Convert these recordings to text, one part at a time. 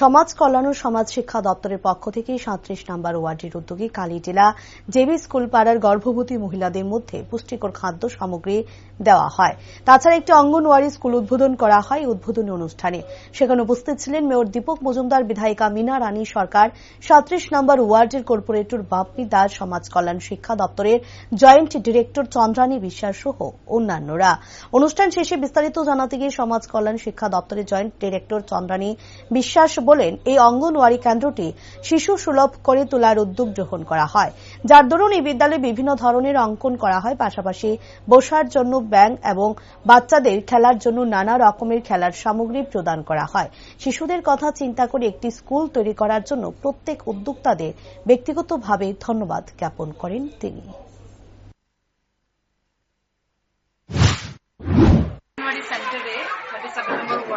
সমাজ কল্যাণ ও সমাজ শিক্ষা দপ্তরের পক্ষ থেকে সাঁত্রিশ নম্বর ওয়ার্ডের উদ্যোগে কালীটিলা জেবি স্কুল পাড়ার গর্ভবতী মহিলাদের মধ্যে পুষ্টিকর খাদ্য সামগ্রী দেওয়া হয়। তাছাড়া একটি অঙ্গনওয়াড়ি স্কুল উদ্বোধন করা হয় উদ্বোধনী অনুষ্ঠানে। সেখানে উপস্থিত ছিলেন মেয়র দীপক মজুমদার, বিধায়িকা মিনা রানী সরকার, সাঁত্রিশ নম্বর ওয়ার্ডের কর্পোরেটর বাপ্পি দাস, সমাজ কল্যাণ শিক্ষা দপ্তরের জয়েন্ট ডিরেক্টর চন্দ্রানী বিশ্বাস সহ অন্যান্যরা। অনুষ্ঠান শেষে বিস্তারিত জানাতে গিয়ে সমাজ কল্যাণ শিক্ষা দপ্তরের জয়েন্ট ডিরেক্টর চন্দ্রানী বিশ্বাস বলেন, এই অঙ্গনওয়াড়ি কেন্দ্রটি শিশু সুলভ করে তোলার উদ্যোগ গ্রহণ করা হয়। যার দরুন এই বিদ্যালয়ে বিভিন্ন ধরনের অঙ্কন করা হয়। পাশাপাশি বসার জন্য ব্যাঙ এবং বাচ্চাদের খেলার জন্য নানা রকমের খেলার সামগ্রী প্রদান করা হয়। শিশুদের কথা চিন্তা করে একটি স্কুল তৈরি করার জন্য প্রত্যেক উদ্যোক্তাদের ব্যক্তিগতভাবে ধন্যবাদ জ্ঞাপন করেন তিনি।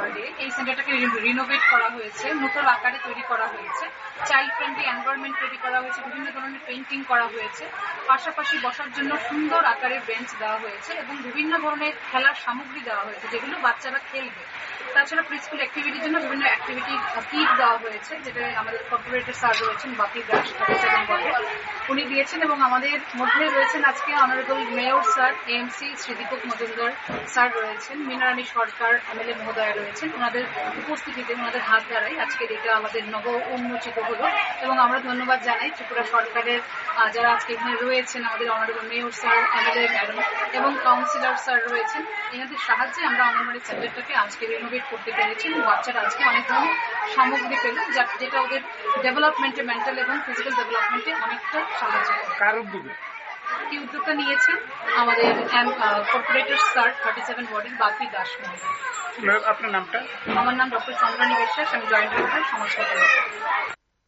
ওয়ার্ডে এই সেন্টারটাকে রিনোভেট করা হয়েছে নতুন আকারে তৈরি করা হয়েছে চাইল্ড ফ্রেন্ডলি এনভায়রনমেন্ট তৈরি করা হয়েছে, বিভিন্ন ধরনের পেন্টিং করা হয়েছে। পাশাপাশি বসার জন্য সুন্দর আকারের বেঞ্চ দেওয়া হয়েছে এবং বিভিন্ন ধরনের খেলার সামগ্রী দেওয়া হয়েছে, যেগুলো বাচ্চারা খেলবে। তাছাড়া প্রিস্কুল অ্যাক্টিভিটির জন্য বিভিন্ন অ্যাক্টিভিটি কিট দেওয়া হয়েছে, যেটা আমাদের কর্পোরেটর স্যার রয়েছেন বাপি দাস উনি দিয়েছেন এবং আমাদের মধ্যে রয়েছেন আজকে honourable mayor sir MC Shri Dipak Majumdar sir রয়েছেন, মিনারানী সরকার এমএলএ মহোদয়া রয়েছেন। ওনাদের উপস্থিতিতে ওনাদের হাত দ্বারাই আজকে এটা আমাদের নব উন্মোচিত হলো। এবং আমরা ধন্যবাদ জানাই ত্রিপুরা সরকারের যারা আজকে এখানে রয়েছেন, আমাদের honourable mayor sir MLA madam এবং কাউন্সিলর স্যার রয়েছেন। এনাদের সাহায্যে আমরা অঙ্গনওয়াড়ি সেন্টারটাকে আজকে রিনোভেট করতে পেরেছি এবং বাচ্চারা আজকে অনেক ধরনের সামগ্রী পেল যেটা ওদের ডেভেলপমেন্টে মেন্টাল এবং ফিজিক্যাল ডেভেলপমেন্টে অনেকটা সাহায্য করে। কি উদ্যোগটা নিয়েছেন? আমাদের কর্পোরেটর স্যার থার্টি সেভেন ওয়ার্ডের বাপি দাস আপনার নামটা? আমার নাম ডক্টর চন্দ্রানী বিশ্বাস আমি জয়েন্ট সমাজ।